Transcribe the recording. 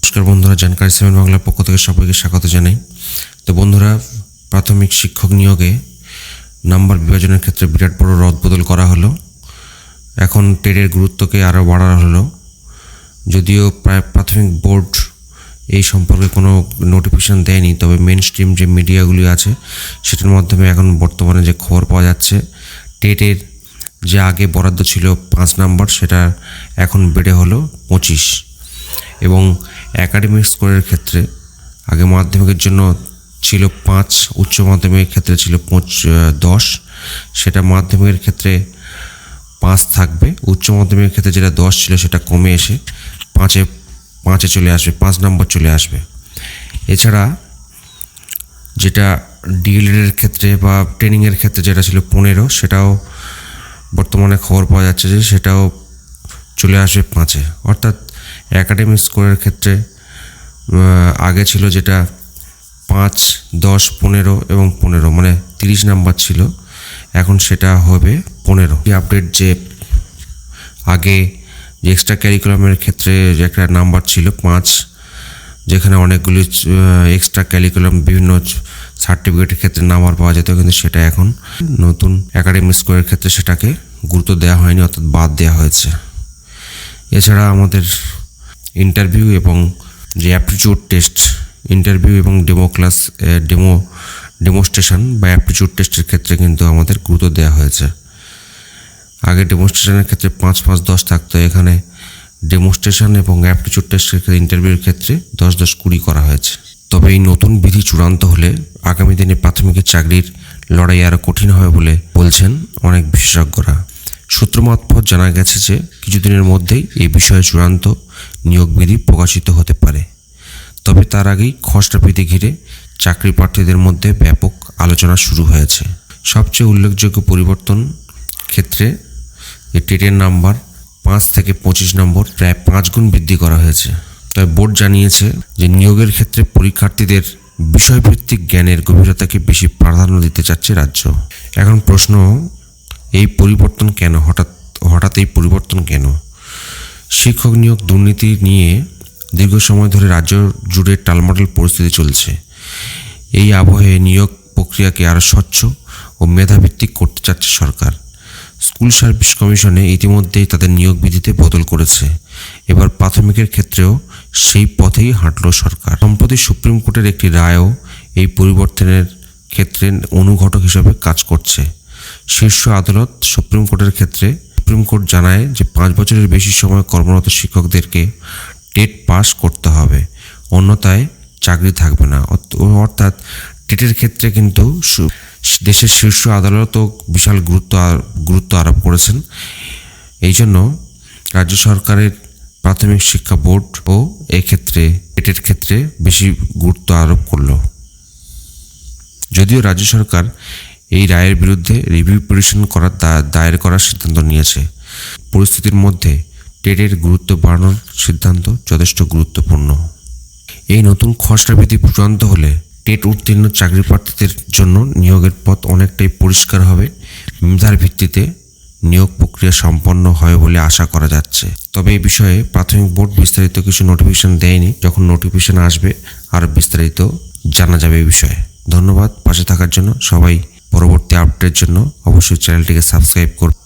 নমস্কার বন্ধুরা, জানকারি সেভেন বাংলার পক্ষ থেকে সবাইকে স্বাগত জানাই। তো বন্ধুরা, প্রাথমিক শিক্ষক নিয়োগে নাম্বার বিভাজনের ক্ষেত্রে বিরাট বড় রদবদল করা হলো। এখন টেটের গুরুত্বকে আরও বাড়ানো হলো। যদিও প্রায় প্রাথমিক বোর্ড এই সম্পর্কে কোনো নোটিফিকেশান দেয়নি, তবে মেন স্ট্রিম যে মিডিয়াগুলি আছে, সেটার মাধ্যমে এখন বর্তমানে যে খবর পাওয়া যাচ্ছে টেটের যে আগে বরাদ্দ ছিল পাঁচ নাম্বার, সেটা এখন বেড়ে হলো পঁচিশ। এবং একাডেমিক স্কোরের ক্ষেত্রে, আগে মাধ্যমিকের জন্য ছিল পাঁচ, উচ্চ মাধ্যমিকের ক্ষেত্রে ছিল পঁচ দশ। সেটা মাধ্যমিকের ক্ষেত্রে পাঁচ থাকবে, উচ্চ মাধ্যমিকের ক্ষেত্রে যেটা দশ ছিল সেটা কমে এসে পাঁচে পাঁচে চলে আসবে, পাঁচ নম্বর চলে আসবে। এছাড়া যেটা ডিএলএডের ক্ষেত্রে বা ট্রেনিংয়ের ক্ষেত্রে যেটা ছিল পনেরো, সেটাও বর্তমানে খবর পাওয়া যাচ্ছে যে সেটাও চলে আসবে পাঁচে। অর্থাৎ একাডেমিক স্কোরের ক্ষেত্রে আগে ছিল যেটা পাঁচ, দশ, পনেরো এবং পনেরো মানে তিরিশ নাম্বার ছিল। এখন সেটা হবে পনেরো। আপডেট যে আগে যে এক্সট্রা ক্যারিকুলামের ক্ষেত্রে যে একটা নাম্বার ছিল পাঁচ, যেখানে অনেকগুলি এক্সট্রা ক্যারিকুলাম বিভিন্ন সার্টিফিকেটের ক্ষেত্রে নাম্বার পাওয়া যেত, কিন্তু সেটা এখন নতুন একাডেমিক স্কোরের ক্ষেত্রে সেটাকে গুরুত্ব দেওয়া হয়নি, অর্থাৎ বাদ দেওয়া হয়েছে। এছাড়া আমাদের ইন্টারভিউ এবং যে অ্যাপটিটিউড টেস্ট ইন্টারভিউ এবং ডেমো ক্লাস ডেমো ডেমোস্ট্রেশন বা অ্যাপটিটিউড টেস্টের ক্ষেত্রে কিন্তু আমাদের গুরুত্ব দেওয়া হয়েছে। আগে ডেমোস্ট্রেশনের ক্ষেত্রে পাঁচ পাঁচ, দশ থাকতো। এখানে ডেমোস্ট্রেশন এবং অ্যাপটিটিউড টেস্টের ক্ষেত্রে ইন্টারভিউর ক্ষেত্রে দশ দশ, কুড়ি করা হয়েছে। তবে এই নতুন বিধি চূড়ান্ত হলে আগামী দিনে প্রাথমিকের চাকরির লড়াই আরও কঠিন হবে বলে বলছেন অনেক বিশেষজ্ঞরা। সূত্র জানা গেছে যে কিছুদিনের মধ্যেই এই বিষয়ে চূড়ান্ত নিয়োগ বিধি প্রকাশিত হতে পারে। তবে তার আগেই খসড়া বিধি ঘিরে চাকরি প্রার্থীদের মধ্যে ব্যাপক আলোচনা শুরু হয়েছে। সবচেয়ে উল্লেখযোগ্য পরিবর্তন ক্ষেত্রে টেটের নাম্বার পাঁচ থেকে পঁচিশ নম্বর প্রায় পাঁচ গুণ বৃদ্ধি করা হয়েছে। তবে বোর্ড জানিয়েছে যে নিয়োগের ক্ষেত্রে পরীক্ষার্থীদের বিষয়ভিত্তিক জ্ঞানের গভীরতাকে বেশি প্রাধান্য দিতে চাচ্ছে রাজ্য। এখন প্রশ্ন এই পরিবর্তন কেন? হঠাৎ হঠাৎ এই পরিবর্তন কেন? শিক্ষক নিয়োগ দুর্নীতি নিয়ে দীর্ঘ সময় ধরে রাজ্য জুড়ে টালমাটাল পরিস্থিতি চলছে। এই আবহে নিয়োগ প্রক্রিয়াকে আরও স্বচ্ছ ও মেধাভিত্তিক করতে চাচ্ছে সরকার। স্কুল সার্ভিস কমিশনে ইতিমধ্যেই তাদের নিয়োগ বিধিতে বদল করেছে। এবার প্রাথমিকের ক্ষেত্রেও সেই পথেই হাঁটল সরকার। সম্প্রতি সুপ্রিম কোর্টের একটি রায়ও এই পরিবর্তনের ক্ষেত্রে অনুঘটক হিসেবে কাজ করছে। শীর্ষ আদালত সুপ্রিম কোর্টের ক্ষেত্রে সুপ্রিম কোর্ট জানায় যে পাঁচ বছরের বেশি সময় কর্মরত শিক্ষকদেরকে টেট পাস করতে হবে। অন্যথায় চাকরি থাকবে না। অর্থাৎ টেটের ক্ষেত্রে কিন্তু দেশের শীর্ষ আদালতও বিশাল গুরুত্ব গুরুত্ব আরোপ করেছেন। এই জন্য রাজ্য সরকারের প্রাথমিক শিক্ষা বোর্ড ও এক্ষেত্রে টেটের ক্ষেত্রে বেশি গুরুত্ব আরোপ করল। যদিও রাজ্য সরকার এই রায়ের বিরুদ্ধে রিভিউ পিটিশন করার দায়ের করার সিদ্ধান্ত নিয়েছে। পরিস্থিতির মধ্যে টেটের গুরুত্ব বাড়ানোর সিদ্ধান্ত যথেষ্ট গুরুত্বপূর্ণ। এই নতুন খসড়া বিধি চূড়ান্ত হলে টেট উত্তীর্ণ চাকরি প্রার্থীদের জন্য নিয়োগের পথ অনেকটাই পরিষ্কার হবে। মেধার ভিত্তিতে নিয়োগ প্রক্রিয়া সম্পন্ন হয় বলে আশা করা যাচ্ছে। তবে এই বিষয়ে প্রাথমিক বোর্ড বিস্তারিত কিছু নোটিফিকেশন দেয়নি। যখন নোটিফিকেশন আসবে আরও বিস্তারিত জানা যাবে এই বিষয়ে। ধন্যবাদ। পাশে থাকার জন্য সবাই পরবর্তী আপডেটের জন্য অবশ্যই চ্যানেলটিকে সাবস্ক্রাইব করুন